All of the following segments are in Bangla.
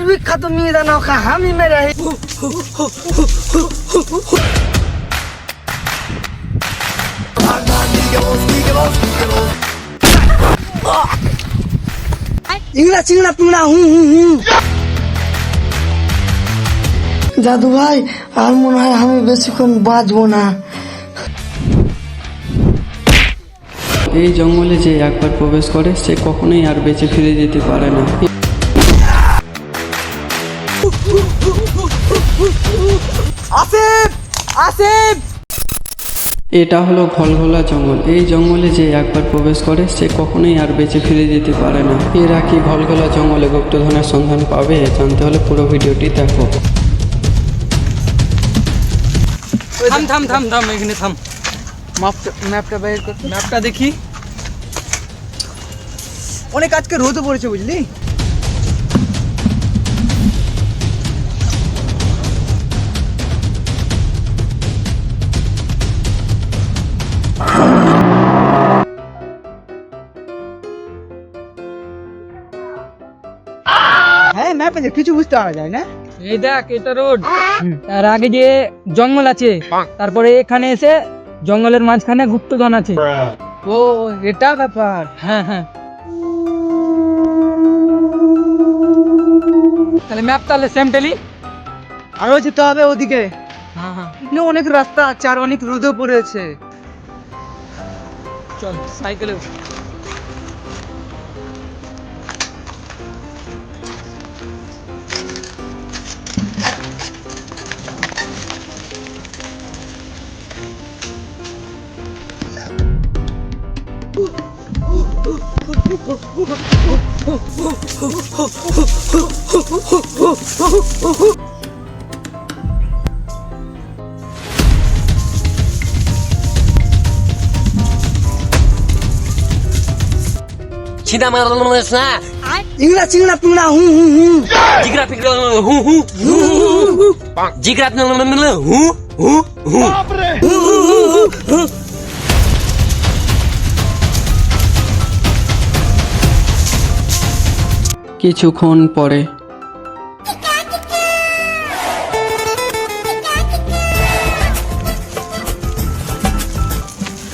ভারতের বিখ্যাত মিহিদানা নৌকা হামি মেরে ইংলা চিংড়া পিংড়া হুম হুম হুম দাদু ভাই আর মনে হয় আমি বেশিক্ষণ বাঁচবো না। এই জঙ্গলে যে একবার প্রবেশ করে সে কখনোই আর বেঁচে ফিরে যেতে পারে না। আসিফ আসিফ। এটা হলো ঘলঘলা জঙ্গল। এই জঙ্গলে যে একবার প্রবেশ করে সে কখনোই আর বেঁচে ফিরে যেতে পারে না। এরা কি ঘলঘলা জঙ্গলে গুপ্তধনের সন্ধান পাবে? জানতে হলে পুরো ভিডিওটি দেখো। থাম থাম থাম থাম এখানে থাম। ম্যাপটা ম্যাপটা বের কর। ম্যাপটা দেখি। অনেক আজকে রোদও পড়েছে বুঝলি? হ্যাঁ ম্যাপে কিছু বুঝতে পারা যায় না। এই দেখ এটা রোড তার আগে যে জঙ্গল আছে তারপরে এখানে এসে জঙ্গলের মাঝখানে গুপ্তধন আছে। ও এটা ব্যাপার। হ্যাঁ হ্যাঁ। তাহলে ম্যাপ তাহলে সেম টেলি আরও যেতে হবে ওদিকে। হ্যাঁ হ্যাঁ। অনেক রাস্তা আছে আর অনেক রোদও পড়েছে। চল সাইকেলে Cina mana lama lama sana? Ingat cina apa mana? Hmm hmm hmm. Jika apa kita? Hmm hmm hmm. Jika কিছুক্ষণ পরে।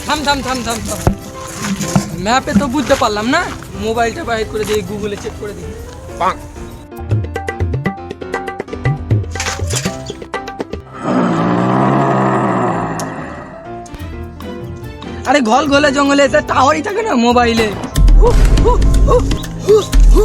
থাম থাম থাম থাম থাম। ম্যাপে তো বুঝতে পারলাম না। মোবাইলটা বাইর করে দিই গুগলে চেক করে দিই আরে ঘল ঘলে জঙ্গলে এসে টাওয়ারই থাকে না মোবাইলে। হু হু হু হু হু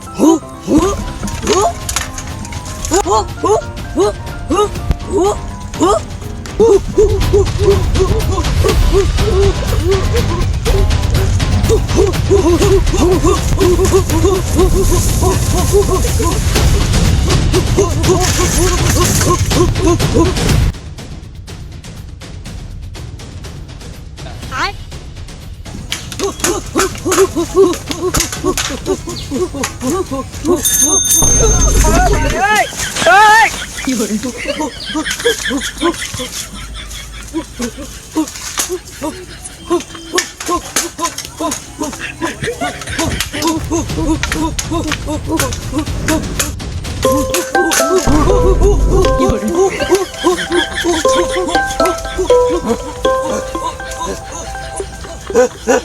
Huh?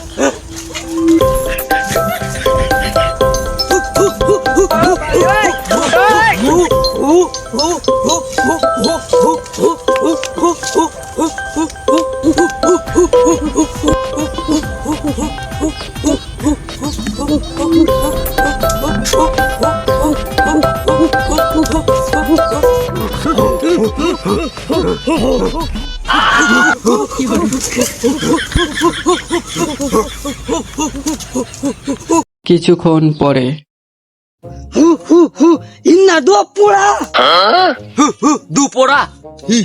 কিছুক্ষণ পরে হু হু হু ইন্না দুপোড়া হু হু দুপোড়া হি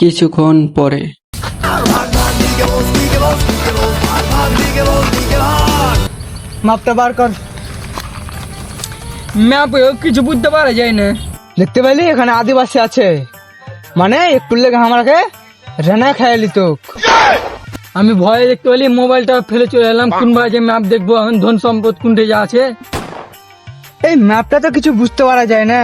কিছুক্ষণ পরে। মাপটা বার কর। ম্যাপে কিছু বুঝতে পারা যায় না। দেখতে পেলি? এখানে আদিবাসী আছে। মানে একটু লেগে আমাকে রেনা খেয়ালি তো আমি ভয়ে দেখতে পেলি মোবাইলটা ফেলে চলে এলাম। কোন বাজে ম্যাপ দেখব? এখন ধন সম্পদ কোনটে যা আছে? এই ম্যাপটা তো কিছু বুঝতে পারা যায় না।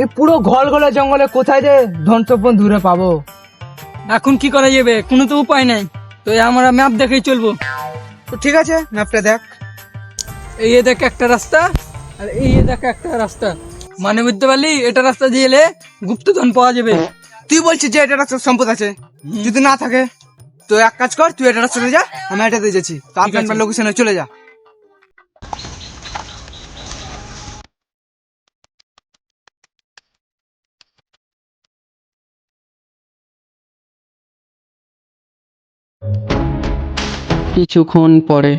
এই পুরো ঘল গলা জঙ্গলে কোথায় যে ধন সম্পদ দূরে পাবো? এখন কি করা যাবে? কোনো তো উপায় নাই। তো আমরা ম্যাপ দেখেই চলবো। তো ঠিক আছে ম্যাপটা দেখ। এই এ দেখ একটা রাস্তা আর এই এ দেখ একটা রাস্তা। মানে বুঝতে পারলি? এটা রাস্তা দিয়ে এলে গুপ্তধন পাওয়া যাবে। তুই বলছিস যে এটা রাস্তার সম্পদ আছে। যদি না থাকে তো এক কাজ কর তুই এটা রাস্তাতে যা আমি এটাতে যাচ্ছি। তো। আপনার লোকেশনে চলে যা। কিছুক্ষণ পরে।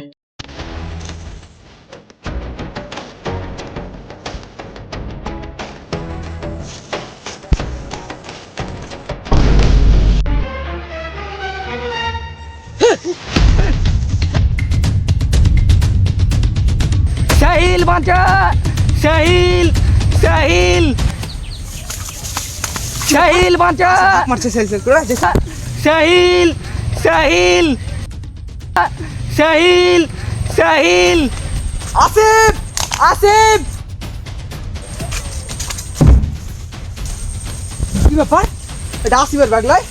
সাহিল বাঁচা! সাহিল সাহিল! সাহিল বাঁচা! মারছে দেখ। সাহিল সাহিল! সাহিল শাহিল। আসিফ আসিফ। কি ব্যাপার? এটা আসিফের ব্যাগ লয়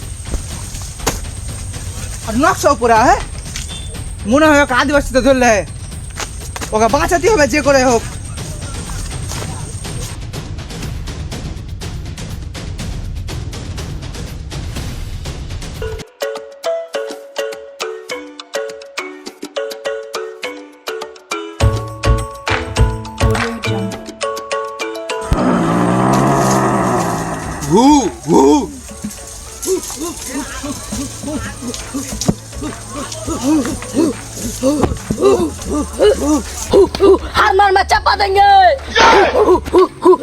আর নকশা উপরে হ্যাঁ? মনে হয় ওকে আদিবাসীতে ধরলে। ওকে বাঁচাতে হবে, যে করে হোক। हार मार में चपा देंगे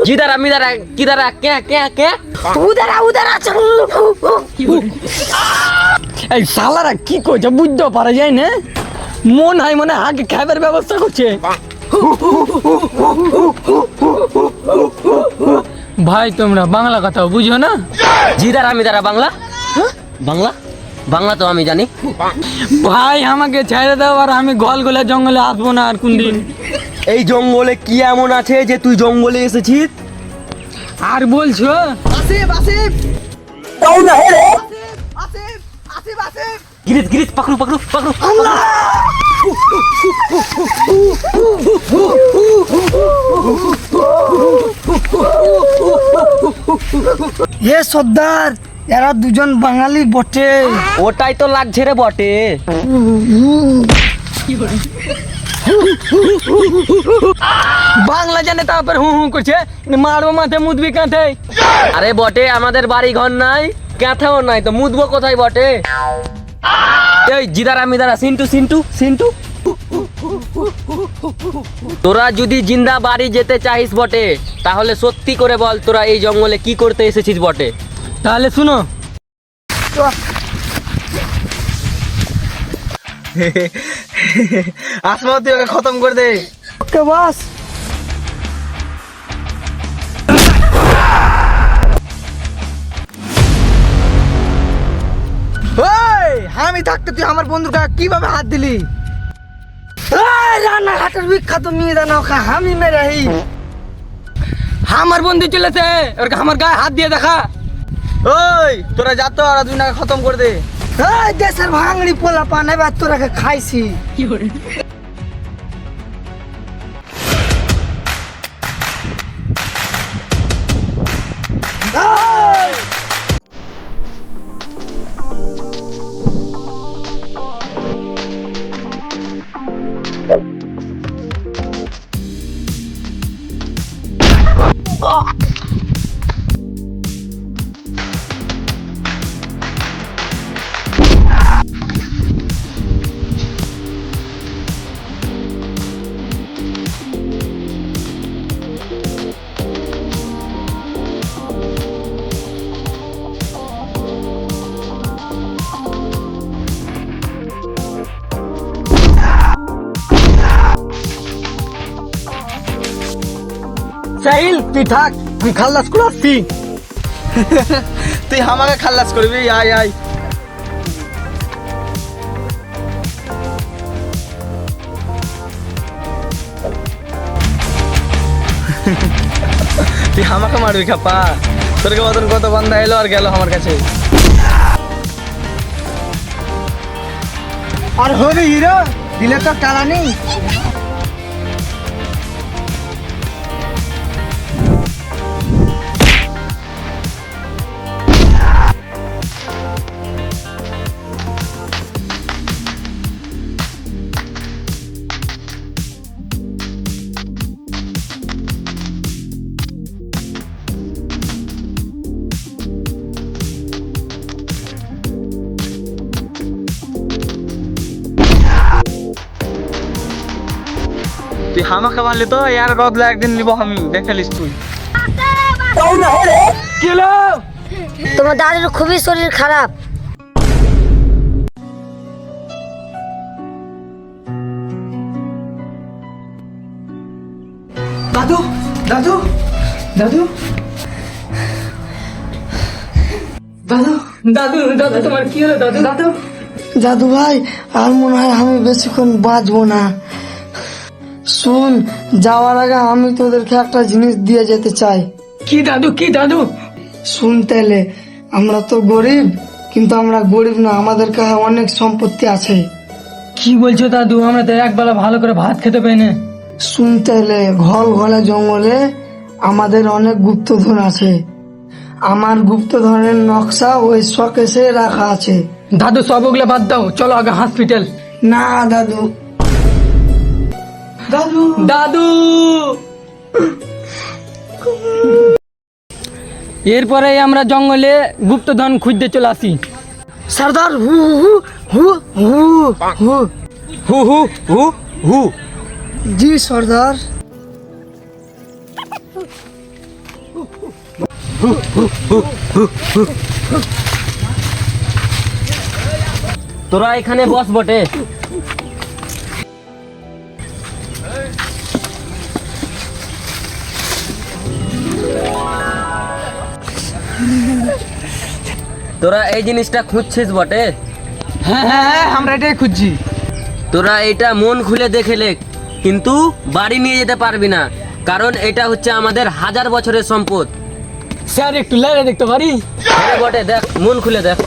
जिधर मिधर किधर क्या क्या क्या उधर आ उधर आ चल এই শালারা কি করছে বুঝতে পারা যায় না মন হয় মনে হয় আগে খাবার ব্যবস্থা করছে ভাই তোমরা বাংলা কথা বুঝো না जिधर मिधर बांग्ला বাংলা বাংলা তো আমি জানি। ভাই আমাকে ছেড়ে দাও আর আমি গল গলা জঙ্গলে আসব না আর কোন দিন। এই জঙ্গলে কি এমন আছে যে তুই জঙ্গলে এসেছিস? আর বলছো? আসিফ আসিফ! আসিফ আসিফ আসিফ! গিরিশ গিরিশ পাকড়ু পাকড়ু পাকড়ু এ সর্দার! এরা দুজন বাঙালি বটে। ওটাই তো লাগছে রে বটে। বাংলা জানে তারপর হু হু করছে মারবো মাথে মুদবি কাঁথে আরে বটে, আমাদের বাড়ি ঘর নাই, কাঁথাও নাই তো, মুদবো কোথায় বটে? এই জিদারা মিদারা, সিন্টু সিন্টু সিন্টু। তোরা যদি জিন্দা বাড়ি যেতে চাইস বটে, তাহলে সত্যি করে বল তোরা এই জঙ্গলে কি করতে এসেছিস বটে। তাহলে শুনো। আসমা তুই ওকে খতম করে দে। ওকে বাস। ওই আমি থাকতে তুই আমার বন্ধুর গায়ে কীভাবে হাত দিলি? এই রানাঘাটের বিখ্যাত মেয়ে জানা ওকে আমি মেরাহি আমার বন্ধু চলেছে ওর আমার গায়ে হাত দিয়ে দেখা। ওই তোরা যা তো আর দুই খতম করে দে। এই দেশের ভাঙড়ি পোলা পান এবার তোরাকে খাইছি। তুই থাক আমি খাল্লাস করে তুই আমাকে খাল্লাস করবি আয় আয়। তুই আমাকে মারবি খাপা তোর মতন কত বান্ধা এলো আর গেল আমার কাছে। আর হবে হিরো দিলে তো টানা নেই। তুই হামাকে মারলি তো ইয়ার বদলা একদিন নিব আমি দেখালিস তুই। তোমার দাদুর খুবই শরীর খারাপ। দাদু দাদু দাদু। দাদু দাদু দাদু তোমার কি হলো দাদু? দাদু দাদু ভাই আর মনে হয় আমি বেশিক্ষণ বাঁচবো না। শুন যাওয়ার আগে আমি তোদেরকে একটা জিনিস দিয়ে যেতে চাই। কি দাদু কি দাদু? শুন তাহলে আমরা তো গরিব কিন্তু আমরা গরিব না আমাদের কাছে অনেক সম্পত্তি আছে। কি বলছো দাদু? আমরা তো একবেলা ভালো করে ভাত খেতে পাই না। শুনতে এলে ঘল ঘলে জঙ্গলে আমাদের অনেক গুপ্তধন আছে। আমার গুপ্তধনের নকশা ওই শকেসে রাখা আছে। দাদু সব ওগুলো বাদ দাও। চলো আগে হসপিটাল না দাদু দাদু। দাদু। এরপরে আমরা জঙ্গলে গুপ্তধন খুঁজতে চলে আসি। সর্দার হু হু হু হু হু হু। হু হু হু জি সর্দার। তোরা এখানে বস বটে। তোরা এই জিনিসটা খুঁজছিস বটে? হ্যাঁ হ্যাঁ হ্যাঁ আমরা এটাই খুঁজছি। তোরা এটা মন খুলে দেখে লেখ কিন্তু বাড়ি নিয়ে যেতে পারবি না কারণ এটা হচ্ছে আমাদের হাজার বছরের সম্পদ। স্যার একটু লাইনে দেখতে পারি? হ্যাঁ বটে দেখ মন খুলে দেখ।